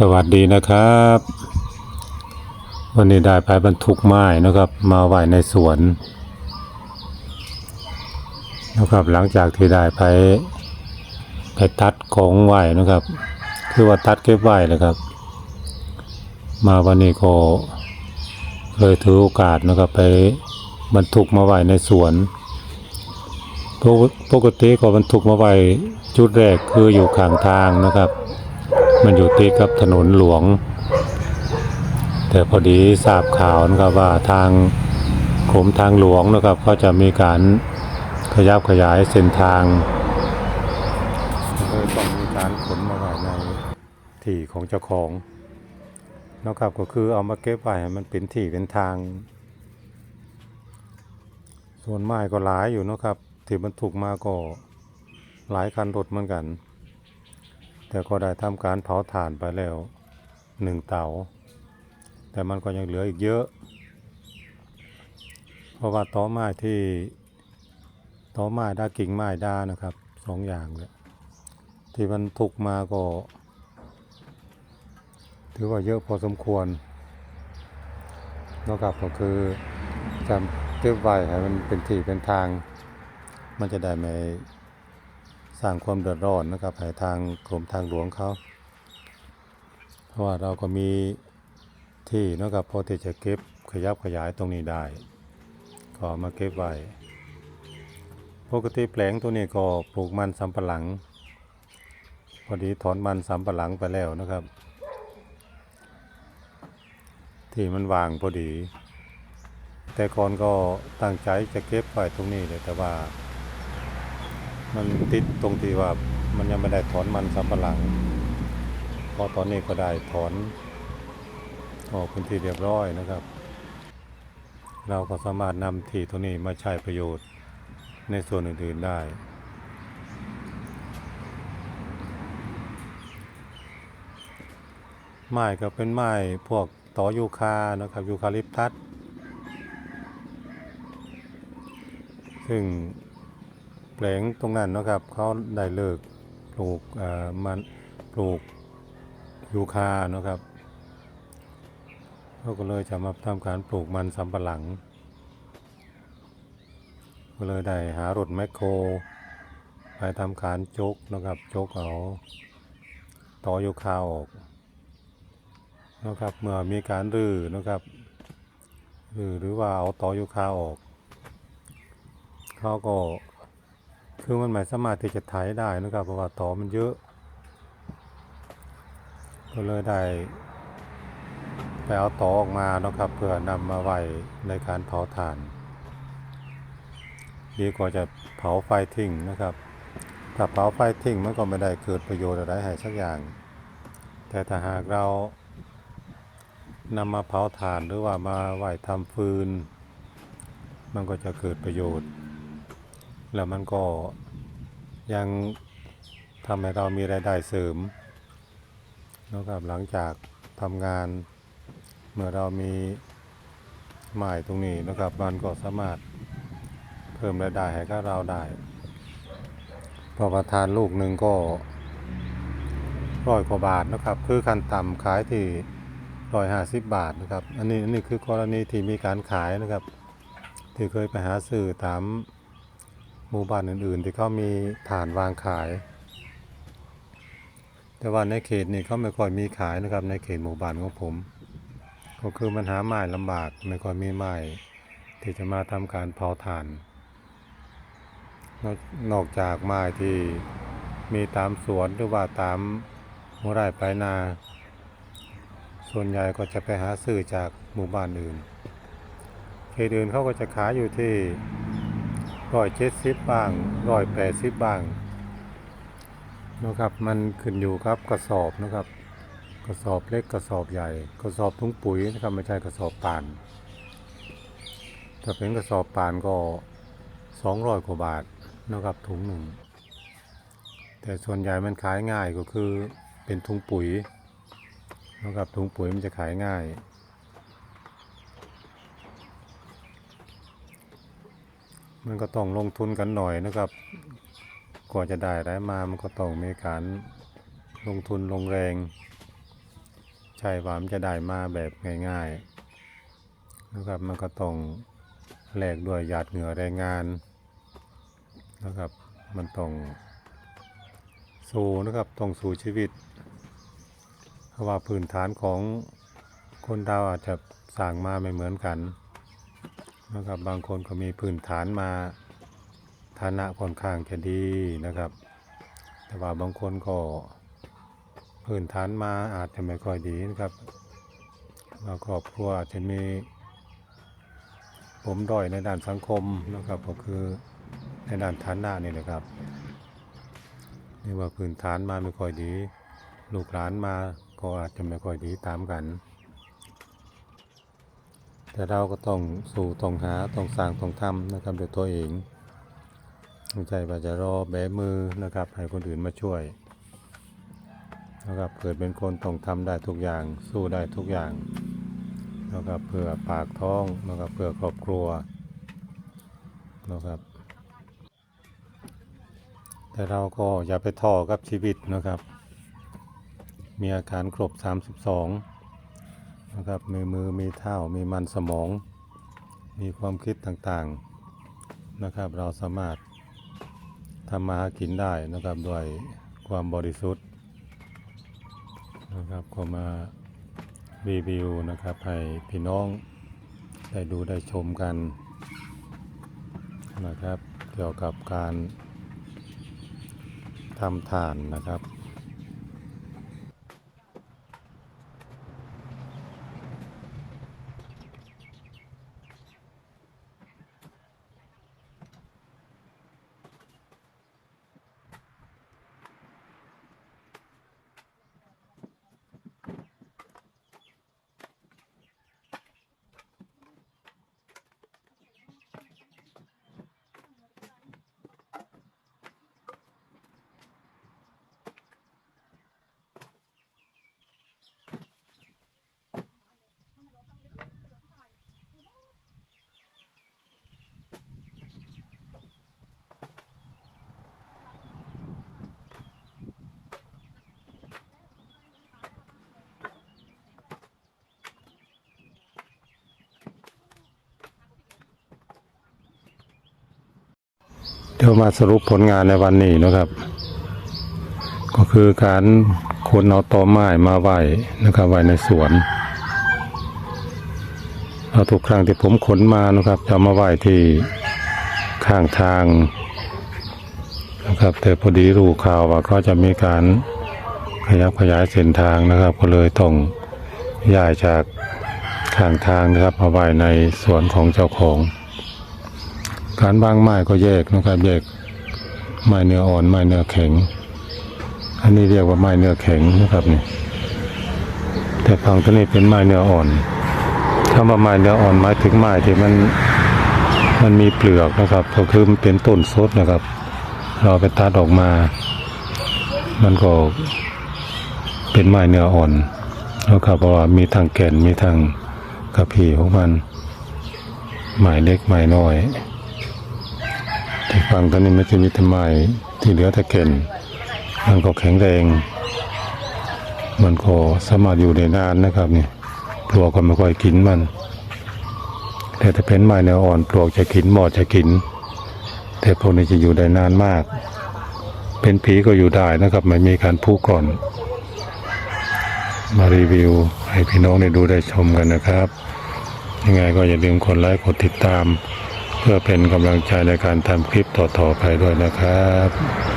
สวัสดีนะครับ วันนี้ได้ไปบรรทุกไม้นะครับ มาไหวในสวนนะครับ หลังจากที่ได้ไปไปตัดของไหวนะครับ คือว่าตัดเก็บไหวนะครับ มาวันนี้ก็เลยถือโอกาสนะครับ ไปบรรทุกมาไหวในสวนปกปกติก็บรรทุกมาไหวจุดแรกคืออยู่ข้างทางนะครับ มันอยู่ติดกับถนนหลวง แต่พอดีทราบข่าวนะครับว่าทางกรมทางหลวงนะครับเขาจะมีการขยับขยายเส้นทางโดยต้องมีการขนมาไว้ในที่ของเจ้าของนะครับก็คือเอามาเก็บไว้ให้มันเป็นที่เป็นทาง ส่วนไม้ก็หลายอยู่นะครับที่บรรทุกมาก็หลายคันรถเหมือนกัน แต่ก็ได้ทำการเผาถ่านไปแล้วหนึ่งเตา แต่มันก็ยังเหลืออีกเยอะ เพราะว่าต้อไม้ที่ต้อไม้ด้ากิ่งไม้ด้านะครับสองอย่างเลยที่มันถูกมาก็ ถือว่าเยอะพอสมควรนะครับก็คือจำเก็บไว้ให้มันเป็นที่เป็นทาง มันจะได้ไม่ สร้างความเดือดร้อนนะครับให้ทางกรมทางหลวงเขาเพราะว่าเราก็มีที่นะครับพอที่จะเก็บขยับขยายตรงนี้ได้ ก็เอมาเก็บไว้ปกติแปลงตัวนี้ก็ปลูกมันสำปะหลัง พอดีถอนมันสำปะหลังไปแล้วนะครับ ที่มันวางพอดี แต่ก่อนก็ตั้งใจจะเก็บไว้ตรงนี้เลยแต่ว่า มันติดตรงที่ว่ามันยังไม่ได้ถอนมันสำปะหลังพอตอนนี้ก็ได้ถอนออกเป็นที่เรียบร้อยนะครับ เราก็สามารถนำที่ตรงนี้มาใช้ประโยชน์ในส่วนอื่นๆได้ไม้ก็เป็นไม้พวกตอยูคานะครับยูคาลิปทัสซึ่ง แปลงตรงนั้นนะครับ เขาได้เลิกปลูกมันปลูกยูคานะครับเขาก็เลยจะมาทำการปลูกมันสำปะหลัง ก็เลยได้หารถแมคโคร ไปทำการจกนะครับจกเอาต่อยูคาออกนะครับเมื่อมีการรื้อนะครับรื้อหรือว่าเอาต่อยูคาออกเขาก็ คือมันไม่สามารถที่จะไถได้นะครับเพราะว่าตอมันเยอะ ก็เลยได้ไปเอาตอออกมานะครับ เพื่อนำมาไว้ในการเผาถ่าน ดีกว่าจะเผาไฟทิ้งนะครับ ถ้าเผาไฟทิ้งมันก็ไม่ได้เกิดประโยชน์อะไรให้สักอย่าง แต่ถ้าหากเรานำมาเผาถ่านหรือว่ามาไหว้ทำฟืน มันก็จะเกิดประโยชน์ แล้วมันก็ยังทำให้เรามีรายได้เสริมนะครับหลังจากทำงานเมื่อเรามีหมายตรงนี้นะครับมันก็สามารถเพิ่มรายได้ให้กับเราได้พอประทานลูกหนึ่งก็ร้อยกว่าบาทนะครับ คือขั้นต่ำขายที่ร้อยห้าสิบบาทนะครับ อันนี้อันนี้คือกรณีที่มีการขายนะครับ ที่เคยไปหาซื้อตาม มู่บ้านอื่น ๆ ที่เขามีฐานวางขาย แต่ว่าในเขตนี่เขาไม่ค่อยมีขายนะครับ ในเขตหมู่บ้านของผม ก็คือมันหาไม้ลำบากไม่ค่อยมีไม้ที่จะมาทำการเผาถ่านนอกนอกจากไม้ที่มีตามสวนหรือว่าตามหัวไร่ไปนา ส่วนใหญ่ก็จะไปหาซื้อจากหมู่บ้านอื่น เขตอื่นเขาก็จะขายอยู่ที่ ร้อยเจ็ดสิบบ้างร้อยแปดสิบบ้างนะครับมันขึ้นอยู่ครับกระสอบนะครับ กระสอบเล็กกระสอบใหญ่ กระสอบถุงปุ๋ยนะครับไม่ใช่กระสอบป่าน ถ้าเป็นกระสอบป่านก็สองร้อยกว่าบาทนะครับถุงหนึ่ง แต่ส่วนใหญ่มันขายง่ายก็คือเป็นถุงปุ๋ยนะครับถุงปุ๋ยมันจะขายง่าย มันก็ต้องลงทุนกันหน่อยนะครับกว่าจะได้ได้มามันก็ต้องมีการลงทุนลงแรง ใช่ว่ามันจะได้มาแบบง่ายๆนะครับมันก็ต้องแลกด้วยหยาดเหงื่อแรงงานนะครับมันต้องสู้นะครับต้องสู้ชีวิต เพราะว่าพื้นฐานของคนเราอาจจะสร้างมาไม่เหมือนกัน นะครับบางคนก็มีพื้นฐานมาฐานะค่อนข้างจะดีนะครับ แต่ว่าบางคนก็พื้นฐานมาอาจจะไม่ค่อยดีนะครับแล้วครอบครัวอาจจะมีผมด้อยในด้านสังคมนะครับก็คือในด้านฐานะนี่แหละครับนี่ว่าพื้นฐานมาไม่ค่อยดี ลูกหลานมาก็อาจจะไม่ค่อยดีตามกัน แต่เราก็ต้องสู่ต้องหาต้องสร้างต้องทำนะครับด้วยตัวเองไม่ใช่ว่าจะรอแบมือนะครับให้คนอื่นมาช่วยนะครับเกิดเป็นคนต้องทำได้ทุกอย่างสู้ได้ทุกอย่างนะครับเพื่อปากท้องนะครับเพื่อครอบครัวนะครับ แต่เราก็อย่าไปท้อกับชีวิตนะครับ มีอาการครบ 32 นะครับ มีมือ มีเท้า มีมันสมอง มีความคิดต่างๆ นะครับ เราสามารถทำมาหากินได้นะครับด้วยความบริสุทธิ์นะครับก็มารีวิวนะครับให้พี่น้องได้ดูได้ชมกันนะครับ เกี่ยวกับการทำทานนะครับ เดี๋ยวมาสรุปผลงานในวันนี้นะครับ ก็คือการขนเอาตอไม้มาไหวนะครับไว้ในสวนเอาทุกครั้งที่ผมขนมานะครับ จะมาไหวที่ข้างทางนะครับ แต่พอดีรู้ข่าวว่าก็จะมีการขยับขยายเส้นทางนะครับ ก็เลยต้องย้ายจากข้างทางนะครับมาไหวในสวนของเจ้าของ การวางไม้ก็แยกนะครับแยกไม้เนื้ออ่อนไม้เนื้อแข็ง อันนี้เรียกว่าไม้เนื้อแข็งนะครับนี่แต่ฝั่งตัวนี้เป็นไม้เนื้ออ่อนถ้าว่าไม้เนื้ออ่อนหมายถึงไม้ที่มันมันมีเปลือกนะครับ ก็คือมันเป็นต้นสดนะครับ เราไปตัดออกมา มันก็เป็นไม้เนื้ออ่อนนะครับเพราะว่ามีทางแก่นมีทางกระพีของมันไม้เล็กไม้น้อย ที่ฟังตอนนี้ไม่ใช่มีแต่ไม้ที่เหลือแต่เก่นมันก็แข็งแรง มันก็สามารถอยู่ได้นานนะครับนี่ปลวกก็ไม่ค่อยกินมัน แต่ถ้าเป็นไม้เนื้ออ่อนปลวกจะกินหมอดจะกิน แต่พวกนี้จะอยู่ได้นานมาก เป็นผีก็อยู่ได้นะครับ ไม่มีการพูก่อน มารีวิวให้พี่น้องได้ดูได้ชมกันนะครับ ยังไงก็อย่าลืมกดไลค์กดติดตาม เพื่อเป็นกำลังใจในการทำคลิปต่อๆไปด้วยนะครับ